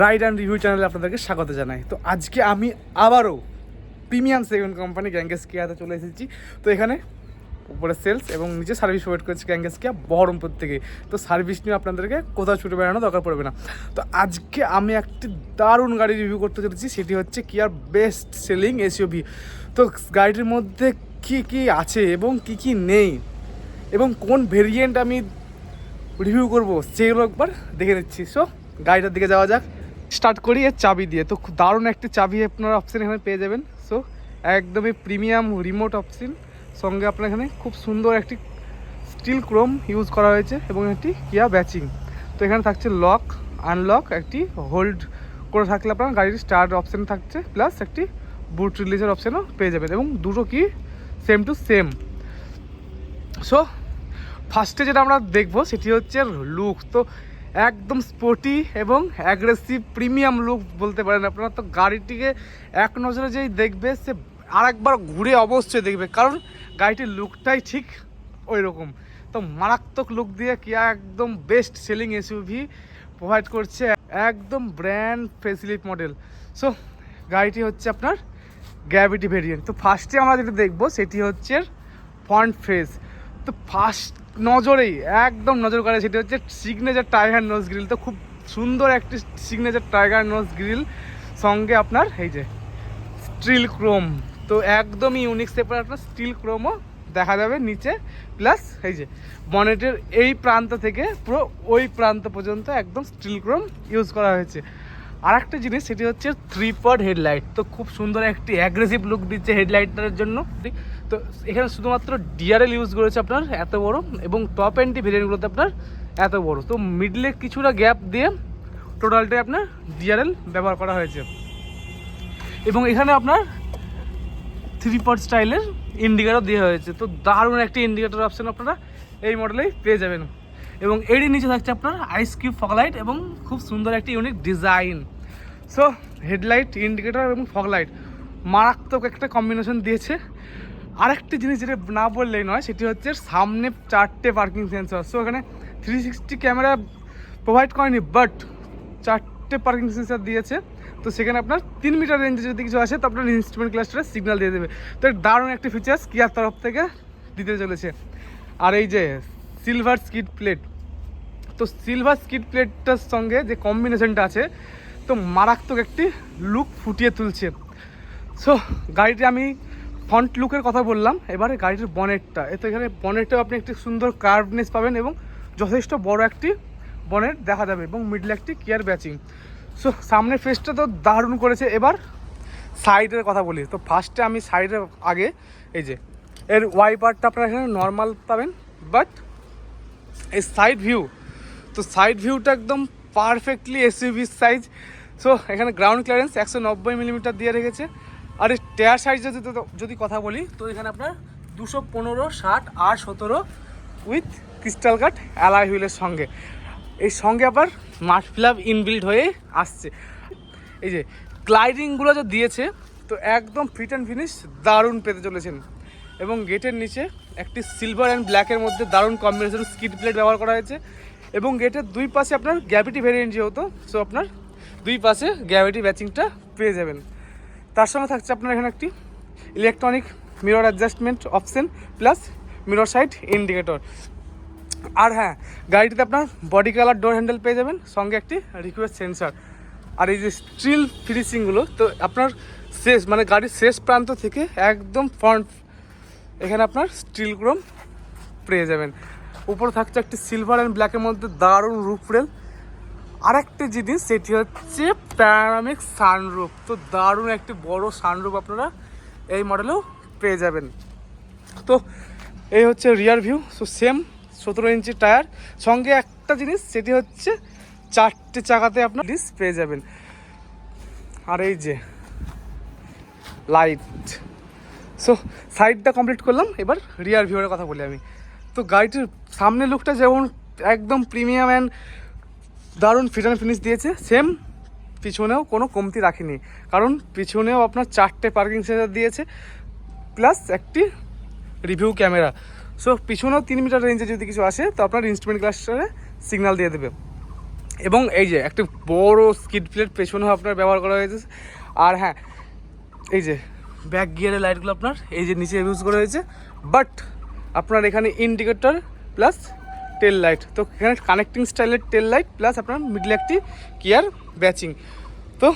Ride and review চ্যানেলে আপনাদেরকে স্বাগত জানাই। তো আজকে আমি আবারও প্রিমিয়াম সেকেন্ড কোম্পানি গ্যাঙ্গেস কেয়াতে চলে এসেছি। তো এখানে উপরে সেলস এবং নিচে সার্ভিস প্রোভাইড করছে গ্যাঙ্গেস কেয়া বহরমপুর থেকে। তো সার্ভিস নিয়ে আপনাদেরকে কোথাও ছুটে বেড়ানো দরকার পড়বে না। তো আজকে আমি একটি দারুণ গাড়ি রিভিউ করতে চলেছি, সেটি হচ্ছে কিয়ার বেস্ট সেলিং এসইউভি তো গাড়িটির মধ্যে কি কি আছে এবং কি কি নেই এবং কোন ভেরিয়েন্ট আমি রিভিউ করব, সেগুলো একবার দেখে নিচ্ছি। সো গাড়িটার দিকে যাওয়া যাক। স্টার্ট করি এর চাবি দিয়ে। তো দারুণ একটি চাবি আপনারা অপশন এখানে পেয়ে যাবেন। সো একদমই প্রিমিয়াম রিমোট অপশন সঙ্গে আপনার এখানে খুব সুন্দর একটি স্টিল ক্রোম ইউজ করা হয়েছে এবং একটি কিয়া ব্যাচিং তো এখানে থাকছে লক আনলক একটি হোল্ড করে থাকলে আপনার গাড়ির স্টার্ট অপশন থাকছে। প্লাস একটি বুট রিলিজের অপশনও পেয়ে যাবেন এবং দুটো কি? সেম টু সেম সো ফার্স্টে যেটা আমরা দেখব সেটি হচ্ছে লুক তো একদম স্পোর্টি এবং অ্যাগ্রেসিভ প্রিমিয়াম লুক বলতে পারেন আপনারা। তো গাড়িটিকে এক নজরে যেই দেখবে, সে আরেকবার ঘুরে অবশ্যই দেখবে, কারণ গাড়িটির লুকটাই ঠিক ওই রকম তো মারাত্মক লুক দিয়ে কিয়া একদম বেস্ট সেলিং এসইউভি প্রোভাইড করছে একদম ব্র্যান্ড ফেসিলিট মডেল সো গাড়িটি হচ্ছে আপনার গ্র্যাভিটি ভেরিয়েন্ট তো ফার্স্টে আমরা যেটা দেখব, সেটি হচ্ছে ফ্রন্ট ফেস তো ফার্স্ট নজরেই, একদম নজর কাড়ে সেটি হচ্ছে সিগনেচার টাইগার নোজ গ্রিল তো খুব সুন্দর একটি সিগনেচার টাইগার নোজ গ্রিল সঙ্গে আপনার এই যে স্টিল ক্রোম তো একদমই ইউনিক শেপের আপনার স্টিল ক্রোমও দেখা যাবে নিচে। প্লাস এই যে বনেটের এই প্রান্ত থেকে পুরো ওই প্রান্ত পর্যন্ত একদম স্টিল ক্রোম ইউজ করা হয়েছে। আর একটা জিনিস, সেটি হচ্ছে থ্রি পড হেডলাইট তো খুব সুন্দর একটি অ্যাগ্রেসিভ লুক দিচ্ছে হেডলাইটটার জন্য। তো এখানে শুধুমাত্র ডিআরএল ইউজ করেছে আপনার, এত বড়, এবং টপ অ্যান্টি ভেরিয়েন্টগুলোতে আপনার এত বড়। তো মিডলে কিছুটা গ্যাপ দিয়ে টোটালটাই আপনার ডিআরএল ব্যবহার করা হয়েছে। এবং এখানে আপনার থ্রি পট স্টাইলের ইন্ডিকেটর দেওয়া হয়েছে। তো দারুণ একটি ইন্ডিকেটর অপশন আপনারা এই মডেলেই পেয়ে যাবেন। এবং এরই নিচে থাকছে আপনার আইস কিউব ফগলাইট এবং খুব সুন্দর একটি unique design so headlight indicator এবং ফগলাইট মারাত্মক একটা কম্বিনেশন দিয়েছে। আরেকটি জিনিস যেটা না বললেই নয়, সেটি হচ্ছে সামনে চারটে পার্কিং সেন্সর সো এখানে থ্রি সিক্সটি ক্যামেরা প্রোভাইড করেনি বাট চারটে পার্কিং সেন্সর দিয়েছে। তো সেখানে আপনার তিন মিটার রেঞ্জে যদি কিছু আসে, তো আপনার ইনস্ট্রুমেন্ট ক্লাস্টারে সিগন্যাল দিয়ে দেবে। তো দারুণ একটি ফিচার্স কিয়ার তরফ থেকে দিতে চলেছে। আর এই যে সিলভার স্কিড প্লেট তো সিলভার স্কিড প্লেটটার সঙ্গে যে কম্বিনেশনটা আছে তো মারাত্মক একটি লুক ফুটিয়ে তুলছে। সো গাড়িটি আমি ফ্রন্ট লুকের কথা বললাম, এবারে গাড়িটির বনেটটা এতে এখানে বনেটটাও আপনি একটি সুন্দর কার্ভনেস পাবেন এবং যথেষ্ট বড় একটি বনেট দেখা যাবে এবং মিডলে একটি কেয়ার ব্যাচিং সো সামনের ফেসটা তো দারুণ করেছে। এবার সাইডের কথা বলি। তো ফার্স্টে আমি সাইডের আগে, এই যে, এর ওয়াইপারটা আপনারা এখানে নর্মাল পাবেন বাট এই সাইড ভিউ তো সাইড ভিউটা একদম পারফেক্টলি এসইউভি সাইজ সো এখানে গ্রাউন্ড ক্লিয়ারেন্স একশো নব্বই মিলিমিটার দিয়ে রেখেছে। আর এই টায়ার সাইজ যদি যদি কথা বলি, তো এখানে আপনার দুশো পনেরো, ষাট, আর সতেরো উইথ ক্রিস্টাল কাট অ্যালাই হুইলের সঙ্গে। এই সঙ্গে আবার মাঠ ফ্ল্যাপ ইনবিল্ড হয়ে আসছে। এই যে গ্লাইডিংগুলো যে দিয়েছে, তো একদম ফিট অ্যান্ড ফিনিশ দারুণ পেতে চলেছেন। এবং গেটের নিচে একটি সিলভার অ্যান্ড ব্ল্যাকের মধ্যে দারুণ কম্বিনেশন স্কিড প্লেট ব্যবহার করা হয়েছে। এবং গেটের দুই পাশে আপনার গ্যাভিটি ভেরিয়েন্ট যেহেতু সো আপনার দুই পাশে গ্র্যাভিটি ব্যাচিংটা পেয়ে যাবেন। তার সঙ্গে থাকছে আপনার এখানে একটি electronic mirror adjustment option plus mirror side indicator আর হ্যাঁ গাড়িটিতে আপনার বডি কালার ডোর হ্যান্ডেল পেয়ে যাবেন, সঙ্গে একটি রিকোয়েস্ট সেন্সার আর এই যে স্টিল ফিনিশিংগুলো তো আপনার শেষ মানে গাড়ির শেষ প্রান্ত থেকে একদম ফ্রন্ট এখানে আপনার স্টিল ক্রোম পেয়ে যাবেন। উপরে থাকছে একটি সিলভার অ্যান্ড ব্ল্যাকের মধ্যে দারুণ রুফ রেল আরেকটি জিনিস, সেটি হচ্ছে প্যারামিক সানরুফ তো দারুণ একটি বড় সানরুফ আপনারা এই মডেলেও পেয়ে যাবেন। তো এই হচ্ছে রিয়ার ভিউ সো সেম সতেরো ইঞ্চি টায়ার সঙ্গে একটা জিনিস, সেটি হচ্ছে চারটে চাকাতে আপনার ডিস পেয়ে যাবেন। আর এই যে লাইট সো সাইডটা কমপ্লিট করলাম। এবার রিয়ার ভিউয়ের কথা বলি আমি। তো গাড়িটির সামনের লুকটা যেমন একদম প্রিমিয়াম অ্যান্ড দারুণ ফিট অ্যান্ড ফিনিশ দিয়েছে সেম পিছনেও কোনো কমতি রাখেনি। কারণ পিছনেও আপনার চারটে পার্কিং সেন্সার দিয়েছে প্লাস একটি রিভিউ ক্যামেরা সো পিছনেও তিন মিটার রেঞ্জে যদি কিছু আসে, তো আপনার ইনস্ট্রুমেন্ট ক্লাস্টারে সিগন্যাল দিয়ে দেবে। এবং এই যে, একটা বড় স্কিড প্লেট পেছনেও আপনার ব্যবহার করা হয়েছে। আর হ্যাঁ এই যে ব্যাক গিয়ারের লাইটগুলো আপনার, এই যে নিচে ইউজ করা হয়েছে। বাট আপনার এখানে ইন্ডিকেটর প্লাস টেল লাইট তো এখানে কানেক্টিং স্টাইলের টেল লাইট প্লাস আপনার মিডল একটি গিয়ার ব্যাচিং তো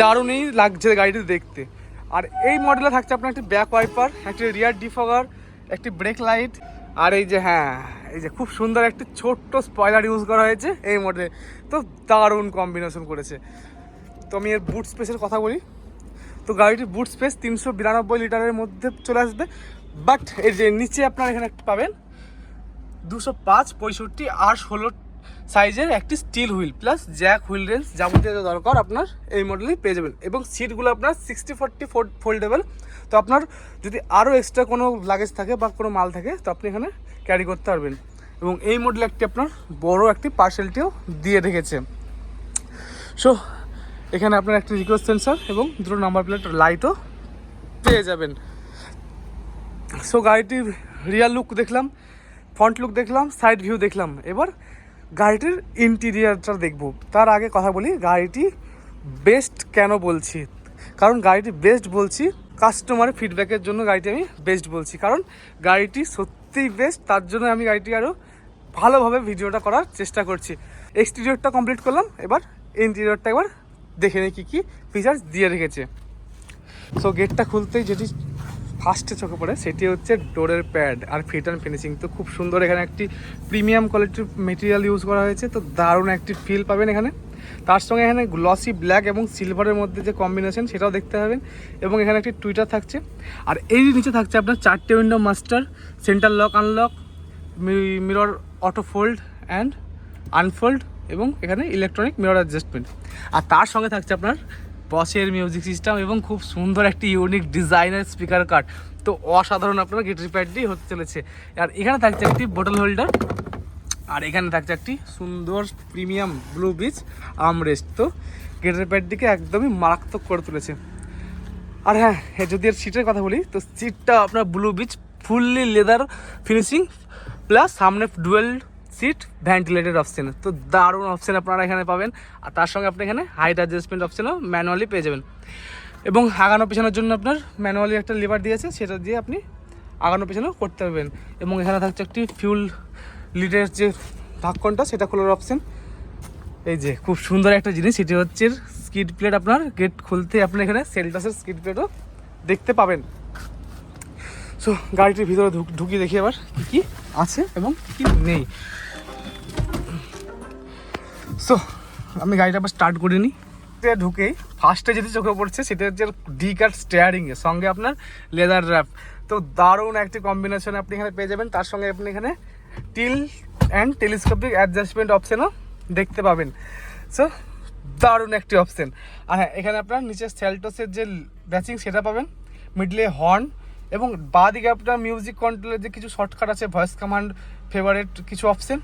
দারুণই লাগছে গাড়িটি দেখতে। আর এই মডেলে থাকছে আপনার একটি ব্যাক ওয়াইপার একটি রিয়ার ডিফগার একটি ব্রেক লাইট আর এই যে হ্যাঁ এই যে খুব সুন্দর একটি ছোট্ট স্পয়লার ইউজ করা হয়েছে এই মডেলে তো দারুণ কম্বিনেশন করেছে। তো আমি এর বুট স্পেসের কথা বলি। তো গাড়িটির বুট স্পেস তিনশো বিরানব্বই লিটারের মধ্যে চলে আসবে। বাট এই যে নিচে আপনার এখানে পাবেন দুশো পাঁচ, পঁয়ষট্টি আর ষোলো সাইজের একটি steel wheel plus jack wheel wrench যাবতীয় দরকার আপনার এই মডেলেই পেয়ে যাবেন। এবং সিটগুলো আপনার সিক্সটি, ফোরটি ফোল্ডেবল। তো আপনার যদি আরও এক্সট্রা কোনো লাগেজ থাকে বা কোনো মাল থাকে, তো আপনি এখানে ক্যারি করতে পারবেন। এবং এই মডেলে একটি আপনার বড় একটি পার্সেলটিও দিয়ে রেখেছে। সো, এখানে আপনার একটি রিকোয়েস্ট সেন্সার এবং দুটো নাম্বার প্লেট লাইটও পেয়ে যাবেন। সো গাড়িটির রিয়াল লুক দেখলাম ফ্রন্ট লুক দেখলাম সাইড ভিউ দেখলাম। এবার গাড়িটির ইন্টিরিয়ারটা দেখব। তার আগে কথা বলি, গাড়িটি বেস্ট কেন বলছি? কারণ গাড়িটি বেস্ট বলছি কাস্টমারের ফিডব্যাকের জন্য গাড়িটি আমি বেস্ট বলছি। কারণ গাড়িটি সত্যিই বেস্ট তার জন্য আমি গাড়িটি আরও ভালোভাবে ভিডিওটা করার চেষ্টা করছি। এক্সটিরিয়রটা কমপ্লিট করলাম, এবার ইন্টেরিয়রটা একবার দেখে নিই কী কী ফিচার্স দিয়ে রেখেছে। সো গেটটা খুলতেই যেটি ফার্স্টে চোখে পড়ে সেটি হচ্ছে ডোরের প্যাড আর ফিট অ্যান্ড ফিনিশিং। তো খুব সুন্দর এখানে একটি প্রিমিয়াম কোয়ালিটির মেটেরিয়াল ইউজ করা হয়েছে, তো দারুণ একটি ফিল পাবেন এখানে। তার সঙ্গে এখানে গ্লসি ব্ল্যাক এবং সিলভারের মধ্যে যে কম্বিনেশন, সেটাও দেখতে পাবেন এবং এখানে একটি টুইটার থাকছে। আর এই নিচে থাকছে আপনার চারটে window master, centre lock unlock mirror auto fold and unfold এবং এখানে ইলেকট্রনিক মিরর অ্যাডজাস্টমেন্ট। আর তার সঙ্গে থাকছে আপনার বসের মিউজিক সিস্টেম এবং খুব সুন্দর একটি ইউনিক ডিজাইনের স্পিকার কার্ড তো অসাধারণ আপনার গেটারি প্যাডটি হতে চলেছে। আর এখানে থাকছে একটি বোটল হোল্ডার আর এখানে থাকছে একটি সুন্দর প্রিমিয়াম ব্লু বিচ আমরেস্ট তো গেটারি প্যাডটিকে একদমই মারাত্মক করে তুলেছে। আর হ্যাঁ হ্যাঁ যদি এর সিটের কথা বলি, তো সিটটা আপনার ব্লু বিচ ফুললি লেদার ফিনিশিং প্লাস সামনে ডুয়েল সিট ভেন্টিলেটেড অপশান তো দারুণ অপশান আপনারা এখানে পাবেন। আর তার সঙ্গে আপনি এখানে হাইট অ্যাডজাস্টমেন্ট অপশনও ম্যানুয়ালি পেয়ে যাবেন। এবং আগানো পেছানোর জন্য আপনার ম্যানুয়ালি একটা লিভার দিয়েছে, সেটা দিয়ে আপনি আগানো পেছানো করতে পারবেন। এবং এখানে থাকছে একটি ফিউল লিডের যে ঢাক্কনটা সেটা খোলার অপশান এই যে, খুব সুন্দর একটা জিনিস সেটি হচ্ছে স্কিড প্লেট আপনার গেট খুলতে আপনি এখানে সেলটাসের স্কিড প্লেটও দেখতে পাবেন। সো গাড়িটির ভিতরে ঢুক- ঢুকিয়ে দেখি আবার কী কী আছে এবং কী নেই। সো আমি গাড়িটা আবার স্টার্ট করে নিই। এটা ঢুকেই ফার্স্টে যেটি চোখে পড়ছে, সেটা হচ্ছে ডিক আর স্টেয়ারিং এর সঙ্গে আপনার লেদার র্যাপ তো দারুণ একটি কম্বিনেশন আপনি এখানে পেয়ে যাবেন। তার সঙ্গে আপনি এখানে টিল অ্যান্ড টেলিস্কোপিক অ্যাডজাস্টমেন্ট অপশনও দেখতে পাবেন। সো দারুণ একটি অপশান আর হ্যাঁ এখানে আপনার নিচে সেলটোসের যে ব্যাচিং সেটা পাবেন। মিডলে হর্ন এবং বাঁ দিকে আপনার মিউজিক কন্ট্রোলের যে কিছু শর্টকাট আছে ভয়েস কমান্ড ফেভারেট কিছু অপশন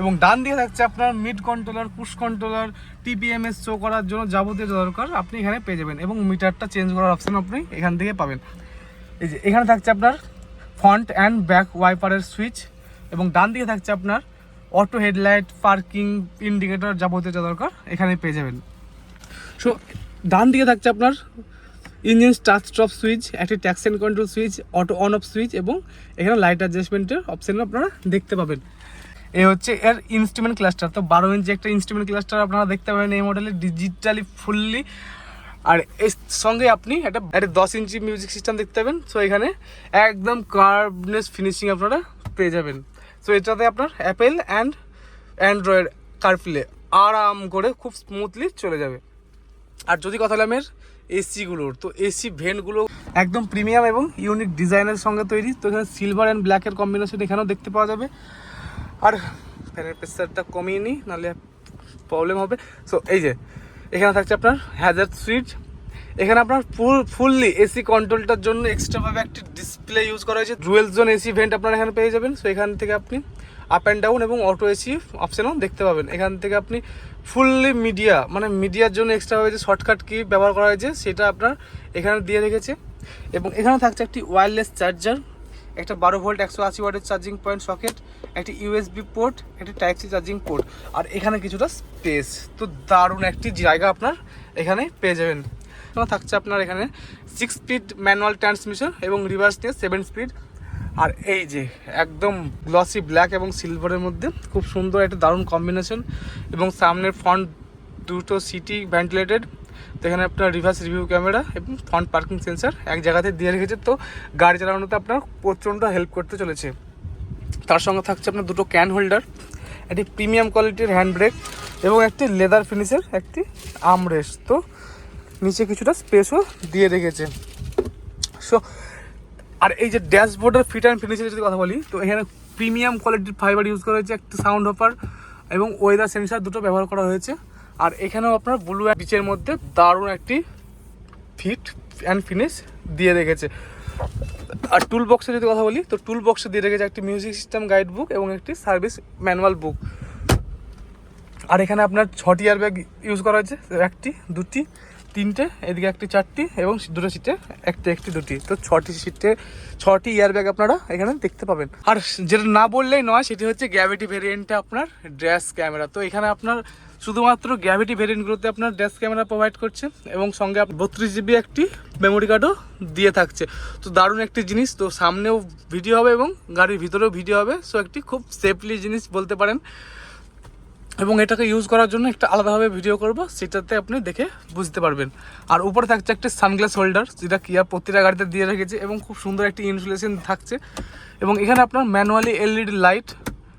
এবং ডান দিকে থাকছে আপনার mid controller push controller TPMS show করার জন্য যাবতীয় দরকার আপনি এখানে পেয়ে যাবেন এবং মিটারটা চেঞ্জ করার অপশন আপনি এখান থেকে পাবেন। এই যে, এখানে থাকছে আপনার ফ্রন্ট অ্যান্ড ব্যাক ওয়াইপারের সুইচ এবং ডান দিকে থাকছে আপনার অটো হেডলাইট পার্কিং ইন্ডিকেটর যাবতীয় যা দরকার এখানে পেয়ে যাবেন। সো ডান দিকে থাকছে আপনার ইঞ্জিন স্টার্ট স্টপ সুইচ একটি tax and control switch auto on off switch এবং এখানে লাইট অ্যাডজাস্টমেন্টের অপশানও আপনারা দেখতে পাবেন। এই হচ্ছে এর ইনস্ট্রুমেন্ট ক্লাস্টার তো বারো ইঞ্চি একটা ইনস্ট্রুমেন্ট ক্লাস্টার আপনারা দেখতে পাবেন এই মডেলে ডিজিটালি ফুললি আর এর সঙ্গে আপনি একটা একটা দশ ইঞ্চি মিউজিক সিস্টেম দেখতে পাবেন। সো এখানে একদম কার্বনেস ফিনিশিং আপনারা পেয়ে যাবেন। সো এটাতে আপনার অ্যাপেল অ্যান্ড অ্যান্ড্রয়েড কারপ্লে আরাম করে খুব স্মুথলি চলে যাবে। আর যদি কথা বললাম এর এসিগুলোর তো এসি ভেন্টগুলো একদম প্রিমিয়াম এবং ইউনিক ডিজাইনের সঙ্গে তৈরি। তো এখানে সিলভার অ্যান্ড ব্ল্যাকের কম্বিনেশন এখানেও দেখতে পাওয়া যাবে। আর ফ্যানের প্রেসারটা কমিয়ে নিই, নাহলে প্রবলেম হবে। সো এই যে, এখানে থাকছে আপনার হ্যাজার সুইচ এখানে আপনার ফুল ফুললি এসি কন্ট্রোলটার জন্য এক্সট্রাভাবে একটি ডিসপ্লে ইউজ করা হয়েছে। ডুয়েল জোন এসি ভেন্ট আপনারা এখানে পেয়ে যাবেন। সো এখান থেকে আপনি আপ অ্যান্ড ডাউন এবং অটো এসি অপশানও দেখতে পাবেন। এখান থেকে আপনি ফুললি মিডিয়া মানে মিডিয়ার জন্য এক্সট্রাভাবে যে শর্টকাট কি ব্যবহার করা হয়েছে, সেটা আপনার এখানে দিয়ে রেখেছে। এবং এখানে থাকছে একটি ওয়্যারলেস চার্জার একটা বারো ভোল্ট, একশো আশি ওয়াটের চার্জিং পয়েন্ট সকেট একটি ইউএসবি পোর্ট একটি টাইপ সি চার্জিং পোর্ট আর এখানে কিছুটা স্পেস তো দারুণ একটি জায়গা আপনার এখানে পেয়ে যাবেন। থাকছে আপনার এখানে সিক্স স্পিড ম্যানুয়াল ট্রান্সমিশন এবং রিভার্স নিয়ে সেভেন স্পিড আর এই যে একদম গ্লসি ব্ল্যাক এবং সিলভারের মধ্যে খুব সুন্দর একটা দারুণ কম্বিনেশন এবং সামনের ফ্রন্ট দুটো সিটি ভেন্টিলেটেড তো এখানে আপনার রিভার্স রিভিউ ক্যামেরা এবং ফ্রন্ট পার্কিং সেন্সার এক জায়গাতে দিয়ে রেখেছে। তো গাড়ি চালানোতে আপনার প্রচণ্ড হেল্প করতে চলেছে। তার সঙ্গে থাকছে আপনার দুটো ক্যান হোল্ডার একটি প্রিমিয়াম কোয়ালিটির হ্যান্ড ব্রেক এবং একটি লেদার ফিনিশের একটি আমরেস্ট তো নিচে কিছুটা স্পেসও দিয়ে রেখেছে। সো আর এই যে ড্যাশবোর্ডের ফিট অ্যান্ড ফিনিশের যদি কথা বলি, তো এখানে প্রিমিয়াম কোয়ালিটির ফাইবার ইউজ করা হয়েছে, একটি সাউন্ড অফার এবং ওয়েদার সেন্সার দুটো ব্যবহার করা হয়েছে। আর এখানেও আপনার ব্লু বিচের মধ্যে দারুণ একটি ফিট অ্যান্ড ফিনিশ দিয়ে রেখেছে। আর টুল বক্সে যদি কথা বলি, তো টুল বক্সে দিয়ে রেখেছে একটি মিউজিক সিস্টেম গাইড বুক এবং একটি সার্ভিস ম্যানুয়াল বুক আর এখানে আপনার ছটি এয়ার ব্যাগ ইউজ করা হয়েছে, একটি, দুটি, তিনটে, এদিকে একটি, চারটি এবং দুটো সিটে একটি একটি, দুটি। তো ছটি সিটে ছটি এয়ার ব্যাগ আপনারা এখানে দেখতে পাবেন। আর যেটা না বললেই নয়, সেটি হচ্ছে গ্র্যাভিটি ভেরিয়েন্টে আপনার ড্র্যাশ ক্যামেরা তো এখানে আপনার শুধুমাত্র গ্র্যাভিটি ভেরিয়েন্টগুলোতে আপনার ড্যাশ ক্যামেরা প্রোভাইড করছে এবং সঙ্গে বত্রিশ জিবি একটি মেমোরি কার্ডও দিয়ে থাকছে। তো দারুণ একটি জিনিস। তো সামনেও ভিডিও হবে এবং গাড়ির ভিতরেও ভিডিও হবে। সো একটি খুব সেফলি জিনিস বলতে পারেন। এবং এটাকে ইউজ করার জন্য একটা আলাদাভাবে ভিডিও করব, সেটাতে আপনি দেখে বুঝতে পারবেন। আর উপরে থাকছে একটা সানগ্লাস হোল্ডার যেটা কিয়া প্রতিটা গাড়িতে দিয়ে রেখেছে এবং খুব সুন্দর একটি ইনসুলেশন থাকছে। এবং এখানে আপনার ম্যানুয়ালি এলইডি লাইট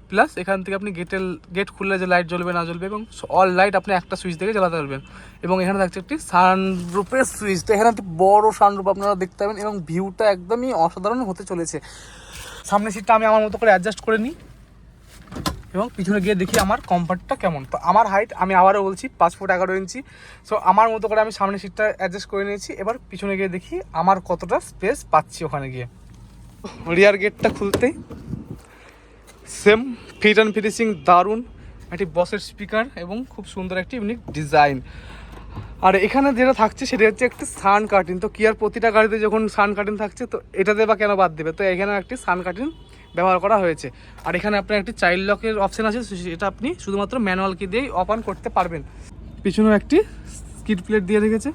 প্লাস এখান থেকে আপনি গেটের গেট খুললে যে লাইট জ্বলবে না জ্বলবে এবং অল লাইট আপনি একটা সুইচ থেকে জ্বালাতে পারবেন। এবং এখানে থাকছে একটি সানরুপের সুইচ তো এখানে একটি বড় সানরুপ আপনারা দেখতে পাবেন এবং ভিউটা একদমই অসাধারণ হতে চলেছে। সামনের সিটটা আমি আমার মতো করে অ্যাডজাস্ট করে নিই। এবং পিছনে গিয়ে দেখি আমার কমফর্টটা কেমন। তো আমার হাইট আমি আবারও বলছি, পাঁচ ফুট এগারো ইঞ্চি। সো আমার মতো করে আমি সামনের সিটটা অ্যাডজাস্ট করে নিয়েছি। এবার পিছনে গিয়ে দেখি আমার কতটা স্পেস পাচ্ছি ওখানে গিয়ে। রিয়ার গেটটা খুলতেই সেম ফিট অ্যান্ড ফিনিশিং দারুণ, একটি বসের স্পিকার এবং খুব সুন্দর একটি ইউনিক ডিজাইন আর এখানে যেটা থাকছে সেটা হচ্ছে একটি সান কার্টিন তো কি আর প্রতিটা গাড়িতে যখন সান কার্টিন থাকছে, তো এটাতে বা কেন বাদ দেবে? তো এখানে একটি সান কার্টিন ব্যবহার করা হয়েছে। আর এখানে আপনার একটি চাইল্ড লকের অপশান আছে সেটা আপনি শুধুমাত্র ম্যানুয়াল কি দিয়েই অফ অন করতে পারবেন। পিছনেও একটি স্কিড প্লেট দিয়ে রেখেছে।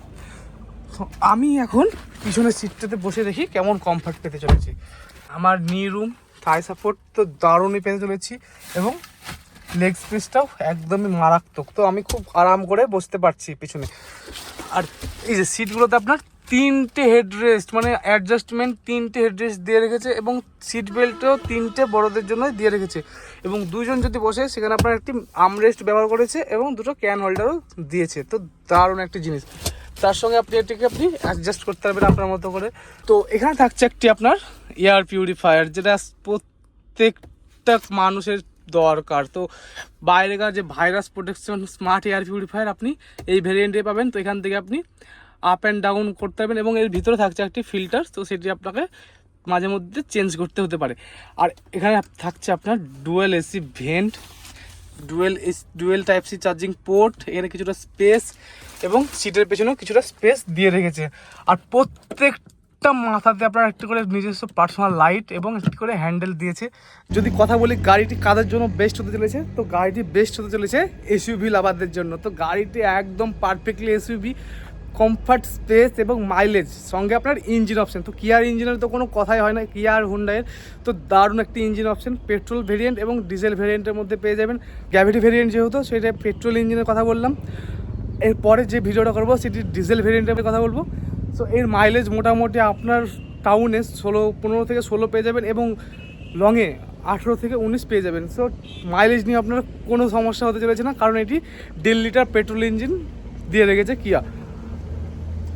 আমি এখন পিছনের সিটটাতে বসে দেখি কেমন কমফর্ট পেতে চলেছি। আমার নি রুম থাই সাপোর্ট তো দারুণই পেতে চলেছি এবং লেগ স্পেসটাও একদমই মারাত্মক। তো আমি খুব আরাম করে বসতে পারছি পিছনে। আর এই যে সিটগুলোতে আপনার তিনটে হেডরেস্ট মানে অ্যাডজাস্টমেন্ট তিনটে হেডরেস্ট দিয়ে রেখেছে এবং সিট বেল্টও তিনটে বড়দের জন্য দিয়ে রেখেছে। এবং দুজন যদি বসে, সেখানে আপনার একটি আমরেস্ট ব্যবহার করেছে এবং দুটো ক্যান হোল্ডারও দিয়েছে। তো দারুণ একটি জিনিস। তার সঙ্গে আপনি এটিকে আপনি অ্যাডজাস্ট করতে পারবেন আপনার মতো করে। তো এখানে থাকছে একটি আপনার এয়ার পিউরিফায়ার যেটা প্রত্যেকটা মানুষের দরকার। তো বাইরেকার যে virus protection smart air purifier আপনি এই ভেরিয়েন্টে পাবেন। তো এখান থেকে আপনি আপ অ্যান্ড ডাউন করতে পারবেন এবং এর ভিতরে থাকছে একটি ফিল্টার তো সেটি আপনাকে মাঝে মধ্যে চেঞ্জ করতে হতে পারে। আর এখানে থাকছে আপনার dual AC vent dual S dual type C charging port এখানে কিছুটা স্পেস এবং সিটের পেছনেও কিছুটা স্পেস দিয়ে রেখেছে। আর প্রত্যেকটা মাথাতে আপনার একটি করে নিজস্ব পার্সোনাল লাইট এবং একটি করে হ্যান্ডেল দিয়েছে। যদি কথা বলি, গাড়িটি কাদের জন্য বেস্ট হতে চলেছে? তো গাড়িটি বেস্ট হতে চলেছে এসইউভি লাভারদের জন্য। তো গাড়িটি একদম পারফেক্টলি এসইউভি কমফর্ট স্পেস এবং মাইলেজ সঙ্গে আপনার ইঞ্জিন অপশন তো কিয়ার ইঞ্জিনের তো কোনো কথাই হয় না কিয়ার হুন্ডাইয়ের তো দারুণ একটি ইঞ্জিন অপশন পেট্রোল ভেরিয়েন্ট এবং ডিজেল ভেরিয়েন্টের মধ্যে পেয়ে যাবেন। গ্র্যাভিটি ভেরিয়েন্ট যেহেতু সেটা পেট্রোল ইঞ্জিনের কথা বললাম। এরপরে যে ভিডিওটা করব, সেটি ডিজেল ভেরিয়েন্টের কথা বলব। সো এর মাইলেজ মোটামুটি আপনার টাউনে ষোলো, পনেরো থেকে ষোলো পেয়ে যাবেন এবং লংয়ে আঠেরো থেকে উনিশ পেয়ে যাবেন। সো মাইলেজ নিয়ে আপনার কোনো সমস্যা হতে চলেছে না, কারণ এটি দেড় লিটার পেট্রোল ইঞ্জিন দিয়ে রেখেছে কিয়া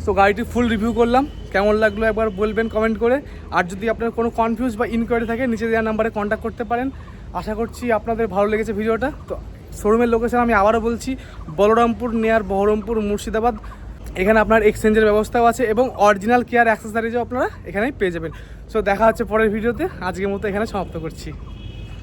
সো গাড়িটি ফুল রিভিউ করলাম। কেমন লাগল একবার বলবেন কমেন্ট করে। আর যদি আপনার কোনো কনফিউজ বা ইনকোয়ারি থাকে, নিচে দেওয়া নাম্বারে কন্ট্যাক্ট করতে পারেন। আশা করছি আপনাদের ভালো লেগেছে ভিডিওটা। তো শোরুমের লোকেশন আমি আবারও বলছি, বলরামপুর নিয়ার বহরমপুর মুর্শিদাবাদ। এখানে আপনার এক্সচেঞ্জের ব্যবস্থাও আছে এবং অরিজিনাল কেয়ার অ্যাক্সেসারিজও আপনারা এখানেই পেয়ে যাবেন। সো দেখা হচ্ছে পরের ভিডিওতে। আজকের মতো এখানে সমাপ্ত করছি।